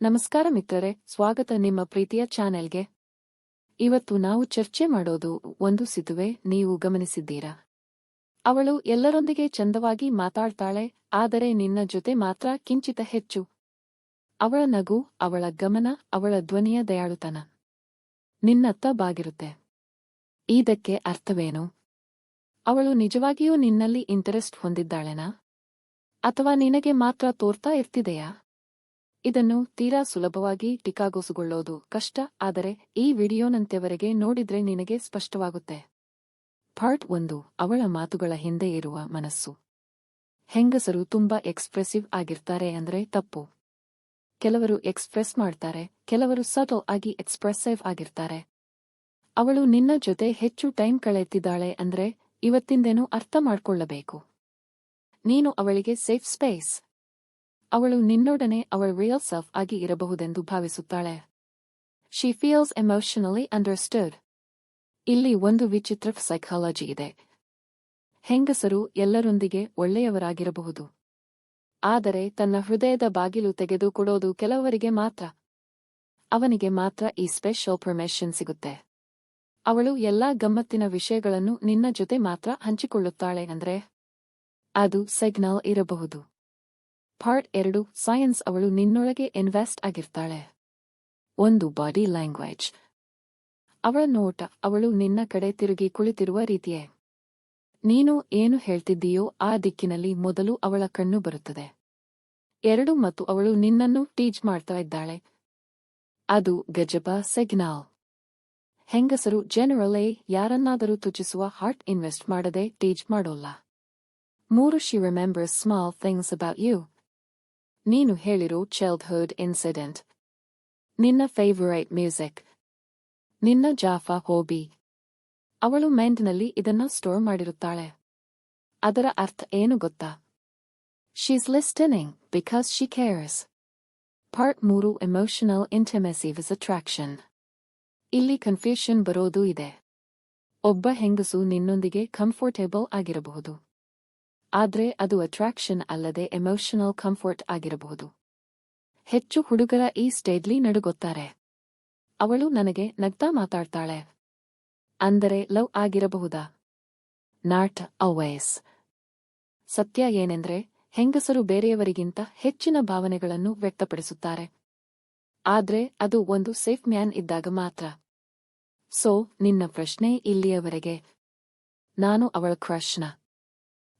ನಮಸ್ಕಾರ ಮಿತ್ರರೇ, ಸ್ವಾಗತ ನಿಮ್ಮ ಪ್ರೀತಿಯ ಚಾನೆಲ್ಗೆ. ಇವತ್ತು ನಾವು ಚರ್ಚೆ ಮಾಡೋದು ಒಂದು ಸಿದುವೆ ನೀವು ಗಮನಿಸಿದ್ದೀರಾ? ಅವಳು ಎಲ್ಲರೊಂದಿಗೆ ಚಂದವಾಗಿ ಮಾತಾಡ್ತಾಳೆ, ಆದರೆ ನಿನ್ನ ಜೊತೆ ಮಾತ್ರ ಕಿಂಚಿತ ಹೆಚ್ಚು. ಅವಳ ನಗು, ಅವಳ ಗಮನ, ಅವಳ ಧ್ವನಿಯ ದಯಾಳುತನ. ನಿನ್ನತ್ತ ಬಾಗಿರುತ್ತೆ. ಇದಕ್ಕೆ ಅರ್ಥವೇನು? ಅವಳು ನಿಜವಾಗಿಯೂ ನಿನ್ನಲ್ಲಿ ಇಂಟರೆಸ್ಟ್ ಹೊಂದಿದ್ದಾಳೆನಾ? ಅಥವಾ ನಿನಗೆ ಮಾತ್ರ ತೋರ್ತಾ ಇರ್ತಿದೆಯಾ? ಇದನ್ನು ತೀರಾ ಸುಲಭವಾಗಿ ಟಿಕಾಗೋಸುಗೊಳ್ಳೋದು ಕಷ್ಟ, ಆದರೆ ಈ ವಿಡಿಯೋನಂತೆವರೆಗೆ ನೋಡಿದ್ರೆ ನಿನಗೆ ಸ್ಪಷ್ಟವಾಗುತ್ತೆ. ಪಾರ್ಟ್ ಒಂದು, ಅವಳ ಮಾತುಗಳ ಹಿಂದೆ ಇರುವ ಮನಸ್ಸು. ಹೆಂಗಸರು ತುಂಬಾ ಎಕ್ಸ್ಪ್ರೆಸಿವ್ ಆಗಿರ್ತಾರೆ ಅಂದ್ರೆ ತಪ್ಪು. ಕೆಲವರು ಎಕ್ಸ್ಪ್ರೆಸ್ ಮಾಡ್ತಾರೆ, ಕೆಲವರು ಸಟೋ ಆಗಿ ಎಕ್ಸ್ಪ್ರೆಸಿವ್ ಆಗಿರ್ತಾರೆ. ಅವಳು ನಿನ್ನ ಜೊತೆ ಹೆಚ್ಚು ಟೈಮ್ ಕಳೆಯುತ್ತಿದ್ದಾಳೆ ಅಂದ್ರೆ ಇವತ್ತಿಂದೇನೂ ಅರ್ಥ ಮಾಡ್ಕೊಳ್ಳಬೇಕು. ನೀನು ಅವಳಿಗೆ ಸೇಫ್ ಸ್ಪೇಸ್. ಅವಳು ನಿನ್ನೊಡನೆ ಅವಳ ರಿಯಲ್ ಸೆಲ್ಫ್ ಆಗಿ ಇರಬಹುದೆಂದು ಭಾವಿಸುತ್ತಾಳೆ. ಶಿ ಫೀಲ್ಸ್ ಎಮೋಷನಲಿ ಅಂಡರ್ಸ್ಟುಡ್ ಇಲ್ಲಿ ಒಂದು ವಿಚಿತ್ರ ಸೈಕಾಲಜಿ ಇದೆ. ಹೆಂಗಸರು ಎಲ್ಲರೊಂದಿಗೆ ಒಳ್ಳೆಯವರಾಗಿರಬಹುದು. ಆದರೆ ತನ್ನ ಹೃದಯದ ಬಾಗಿಲು ತೆಗೆದುಕೊಡೋದು ಕೆಲವರಿಗೆ ಮಾತ್ರ. ಅವನಿಗೆ ಮಾತ್ರ ಈ ಸ್ಪೆಷಲ್ ಪರ್ಮಿಷನ್ ಸಿಗುತ್ತೆ. ಅವಳು ಎಲ್ಲಾ ಗಮ್ಮತ್ತಿನ ವಿಷಯಗಳನ್ನು ನಿನ್ನ ಜೊತೆ ಮಾತ್ರ ಹಂಚಿಕೊಳ್ಳುತ್ತಾಳೆ ಅಂದ್ರೆ ಅದು ಸಿಗ್ನಲ್ ಇರಬಹುದು. ಪಾರ್ಟ್ ಎರಡು ಸೈನ್ಸ್ ಅವಳು ನಿನ್ನೊಳಗೆ ಇನ್ವೆಸ್ಟ್ ಆಗಿರ್ತಾಳೆ. ಒಂದು ಬಾಡಿ ಲ್ಯಾಂಗ್ವೇಜ್ ಅವಳ ನೋಟ, ಅವಳು ನಿನ್ನ ಕಡೆ ತಿರುಗಿ ಕುಳಿತಿರುವ ರೀತಿಯೇ. ನೀನು ಏನು ಹೇಳ್ತಿದ್ದೀಯೋ ಆ ದಿಕ್ಕಿನಲ್ಲಿ ಮೊದಲು ಅವಳ ಕಣ್ಣು ಬರುತ್ತದೆ. ಎರಡು ಮತ್ತು ಅವಳು ನಿನ್ನನ್ನು ಟೀಚ್ ಮಾಡ್ತಾ ಇದ್ದಾಳೆ. ಅದು ಗಜಬ ಸೆಗ್ನಾಲ್ ಹೆಂಗಸರು ಜನರಲ್ಲೇ ಯಾರನ್ನಾದರೂ ತುಚಿಸುವ ಹಾರ್ಟ್ ಇನ್ವೆಸ್ಟ್ ಮಾಡದೆ ಟೀಚ್ ಮಾಡೋಲ್ಲ. ಮೂರು she remembers small things about you ನೀನು ಹೇಳಿರೋ ಚೈಲ್ಡ್ಹುಡ್ ಇನ್ಸಿಡೆಂಟ್ ನಿನ್ನ ಫೇವರೈಟ್ ಮ್ಯೂಸಿಕ್ ನಿನ್ನ ಜಾಫಾ ಹೋಬಿ ಅವಳು ಮೈಂಡ್ನಲ್ಲಿ ಇದನ್ನ ಸ್ಟೋರ್ ಮಾಡಿರುತ್ತಾಳೆ. ಅದರ ಅರ್ಥ ಏನು ಗೊತ್ತಾ? She's listening because she cares part ಮೂರು ಎಮೋಷನಲ್ ಇಂಟಿಮೆಸಿ ವಿಸ್ ಅಟ್ರಾಕ್ಷನ್ ಇಲ್ಲಿ ಕನ್ಫ್ಯೂಷನ್ ಬರೋದು ಇದೆ. ಒಬ್ಬ ಹೆಂಗಸು ನಿನ್ನೊಂದಿಗೆ ಕಂಫರ್ಟೇಬಲ್ ಆಗಿರಬಹುದು. ಆದ್ರೆ ಅದು ಅಟ್ರಾಕ್ಷನ್ ಅಲ್ಲದೆ ಎಮೋಷನಲ್ ಕಂಫರ್ಟ್ ಆಗಿರಬಹುದು. ಹೆಚ್ಚು ಹುಡುಗರ ಈ ಸ್ಟೇಡ್ಲಿ ನಡುಗೊತ್ತಾರೆ. ಅವಳು ನನಗೆ ನಗ್ತಾ ಮಾತಾಡ್ತಾಳೆ. ಅಂದರೆ ಲವ್ ಆಗಿರಬಹುದಾ? ನಾಟ್ ಅವಯಸ್ ಸತ್ಯ ಏನೆಂದ್ರೆ ಹೆಂಗಸರು ಬೇರೆಯವರಿಗಿಂತ ಹೆಚ್ಚಿನ ಭಾವನೆಗಳನ್ನು ವ್ಯಕ್ತಪಡಿಸುತ್ತಾರೆ. ಆದ್ರೆ ಅದು ಒಂದು ಸೇಫ್ ಮ್ಯಾನ್ ಇದ್ದಾಗ ಮಾತ್ರ. ಸೋ ನಿನ್ನ ಪ್ರಶ್ನೆ ಇಲ್ಲಿಯವರೆಗೆ. ನಾನು ಅವಳ ಕ್ರಶ್ನ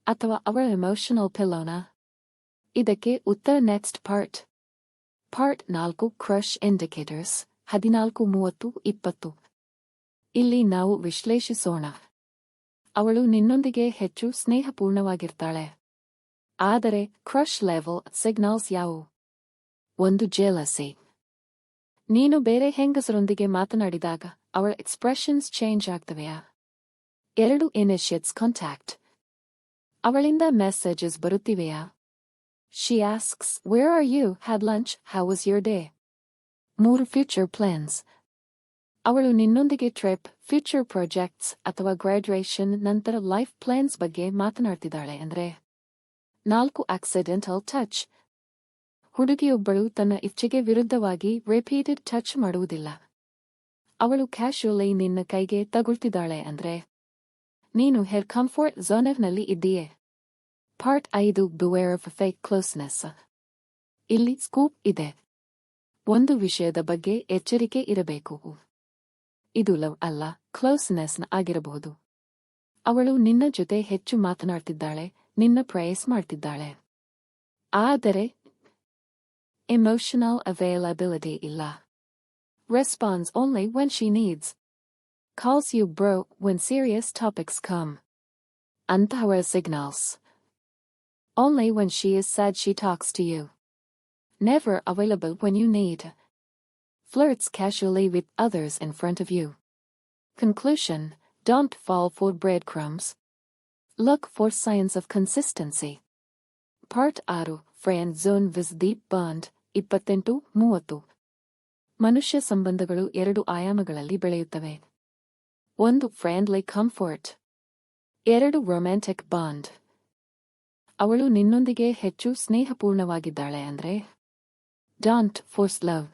ಅಥವಾ ಅವರ ಎಮೋಷನಲ್ ಪಿಲ್ಲೋನ ಇದಕ್ಕೆ ಉತ್ತರ ನೆಕ್ಸ್ಟ್ ಪಾರ್ಟ್ ಪಾರ್ಟ್ ನಾಲ್ಕು ಕ್ರಶ್ ಇಂಡಿಕೇಟರ್ಸ್ ಹದಿನಾಲ್ಕು, ಮೂವತ್ತು, ಇಪ್ಪತ್ತು. ಇಲ್ಲಿ ನಾವು ವಿಶ್ಲೇಷಿಸೋಣ. ಅವಳು ನಿನ್ನೊಂದಿಗೆ ಹೆಚ್ಚು ಸ್ನೇಹಪೂರ್ಣವಾಗಿರ್ತಾಳೆ. ಆದರೆ ಕ್ರಶ್ ಲೆವೆಲ್ ಸಿಗ್ನಲ್ಸ್ ಯಾವುವು? ಒಂದು ಜೇಲಸಿ ನೀನು ಬೇರೆ ಹೆಂಗಸರೊಂದಿಗೆ ಮಾತನಾಡಿದಾಗ ಅವಳ ಎಕ್ಸ್ಪ್ರೆಷನ್ಸ್ ಚೇಂಜ್ ಆಗ್ತವೆಯಾ? ಎರಡು ಇನಿಷಿಯೇಟ್ಸ್ ಕಾಂಟ್ಯಾಕ್ಟ್ ಅವಳಿಂದ messages ಬರುತ್ತಿವೆಯಾ? She asks where are you had lunch how was your day ಮೂರು ಫ್ಯೂಚರ್ ಪ್ಲಾನ್ಸ್ ಅವಳು ನಿನ್ನೊಂದಿಗೆ ಟ್ರಿಪ್ ಫ್ಯೂಚರ್ ಪ್ರಾಜೆಕ್ಟ್ಸ್ ಅಥವಾ ಗ್ರಾಡ್ಯುಯೇಷನ್ ನಂತರ ಲೈಫ್ ಪ್ಲಾನ್ಸ್ ಬಗ್ಗೆ ಮಾತನಾಡ್ತಿದ್ದಾಳೆ ಅಂದ್ರೆ ನಾಲ್ಕು ಆಕ್ಸಿಡೆಂಟಲ್ ಟಚ್ ಹುಡುಗಿಯೊಬ್ಬಳು ತನ್ನ ಇಚ್ಛೆಗೆ ವಿರುದ್ಧವಾಗಿ ರಿಪೀಟೆಡ್ ಟಚ್ ಮಾಡುವುದಿಲ್ಲ. ಅವಳು ಕ್ಯಾಶುಯಲಿ ನಿನ್ನ ಕೈಗೆ ತಗುಳ್ತಿದ್ದಾಳೆ ಅಂದ್ರೆ ನೀನು ಹೆರ್ ಕಂಫರ್ಟ್ ಝೋನರ್ನಲ್ಲಿ ಇದ್ದೀಯೆ. ಪಾರ್ಟ್ ಐದು ಬಿವೇರ್ ಆಫ್ ಫೇಕ್ ಕ್ಲೋಸ್ನೆಸ್ ಇಲ್ಲಿ ಸ್ಕೂಪ್ ಇದೆ. ಒಂದು ವಿಷಯದ ಬಗ್ಗೆ ಎಚ್ಚರಿಕೆ ಇರಬೇಕು. ಇದು ಲವ್ ಅಲ್ಲ ಕ್ಲೋಸ್ನೆಸ್ನ ಆಗಿರಬಹುದು. ಅವಳು ನಿನ್ನ ಜೊತೆ ಹೆಚ್ಚು ಮಾತನಾಡ್ತಿದ್ದಾಳೆ, ನಿನ್ನ ಪ್ರಯಸ್ ಮಾಡ್ತಿದ್ದಾಳೆ. ಆದರೆ ಎಮೋಷನಲ್ ಅವೈಲಬಿಲಿಟಿ ಇಲ್ಲ. Response only when she needs Calls you bro when serious topics come ಅಂತಹವಳ signals only when she is sad she talks to you never available when you need flirts casually with others in front of you. Conclusion Don't fall for breadcrumbs. Look for signs of consistency. Part ಆರು friend zone with deep bond ಇಪ್ಪತ್ತೆಂಟು ಮೂವತ್ತು ಮನುಷ್ಯ ಸಂಬಂಧಗಳು ಎರಡು ಆಯಾಮಗಳಲ್ಲಿ ಬೆಳೆಯುತ್ತವೆ ಒಂದು friendly comfort. ಎರಡು ರೊಮ್ಯಾಂಟಿಕ್ ಬಾಂಡ್. ಅವಳು ನಿನ್ನೊಂದಿಗೆ ಹೆಚ್ಚು ಸ್ನೇಹಪೂರ್ಣವಾಗಿದ್ದಾಳೆ ಅಂದ್ರೆ don't force love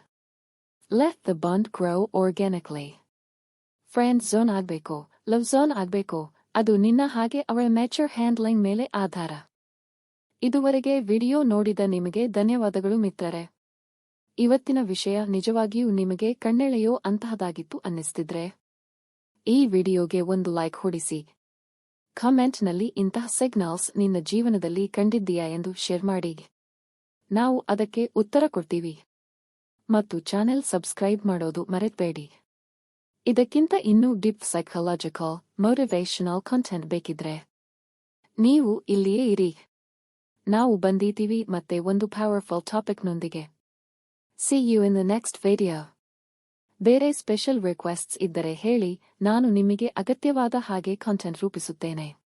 Let the bond grow organically friend zone ಆಗ್ಬೇಕು ಲವ್ ಝೋನ್ ಆಗ್ಬೇಕು, ಅದು ನಿನ್ನ ಹಾಗೆ ಅವಳ ಮ್ಯಾಚರ್ ಹ್ಯಾಂಡ್ಲಿಂಗ್ ಮೇಲೆ ಆಧಾರ. ಇದುವರೆಗೆ ವಿಡಿಯೋ ನೋಡಿದ ನಿಮಗೆ ಧನ್ಯವಾದಗಳು ಮಿತ್ರರೆ. ಇವತ್ತಿನ ವಿಷಯ ನಿಜವಾಗಿಯೂ ನಿಮಗೆ ಕಣ್ಣೆಳೆಯೋ ಅಂತಹದಾಗಿತ್ತು ಅನ್ನಿಸ್ತಿದ್ರೆ ಈ ವಿಡಿಯೋಗೆ ಒಂದು ಲೈಕ್ ಹೊಡಿಸಿ. ಕಮೆಂಟ್ನಲ್ಲಿ ಇಂತಹ ಸಿಗ್ನಲ್ಸ್ ನಿನ್ನ ಜೀವನದಲ್ಲಿ ಕಂಡಿದ್ದೀಯಾ ಎಂದು ಶೇರ್ ಮಾಡಿ. ನಾವು ಅದಕ್ಕೆ ಉತ್ತರ ಕೊಡ್ತೀವಿ. ಮತ್ತು ಚಾನೆಲ್ ಸಬ್ಸ್ಕ್ರೈಬ್ ಮಾಡೋದು ಮರೆತಬೇಡಿ. ಇದಕ್ಕಿಂತ ಇನ್ನೂ ಡಿಪ್ ಸೈಕಾಲಜಿಕಲ್, ಮೋಟಿವೇಶನಲ್ ಕಂಟೆಂಟ್ ಬೇಕಿದ್ರೆ ನೀವು ಇಲ್ಲಿಯೇ ಇರಿ. ನಾವು ಬಂದಿದ್ದೀವಿ ಮತ್ತೆ ಒಂದು powerful ಟಾಪಿಕ್ನೊಂದಿಗೆ. See you in the next video ಬೇರೆ ಸ್ಪೆಷಲ್ ರಿಕ್ವೆಸ್ಟ್ಸ್ ಇದ್ದರೆ ಹೇಳಿ ನಾನು ನಿಮಗೆ ಅಗತ್ಯವಾದ ಹಾಗೆ ಕಂಟೆಂಟ್ ರೂಪಿಸುತ್ತೇನೆ.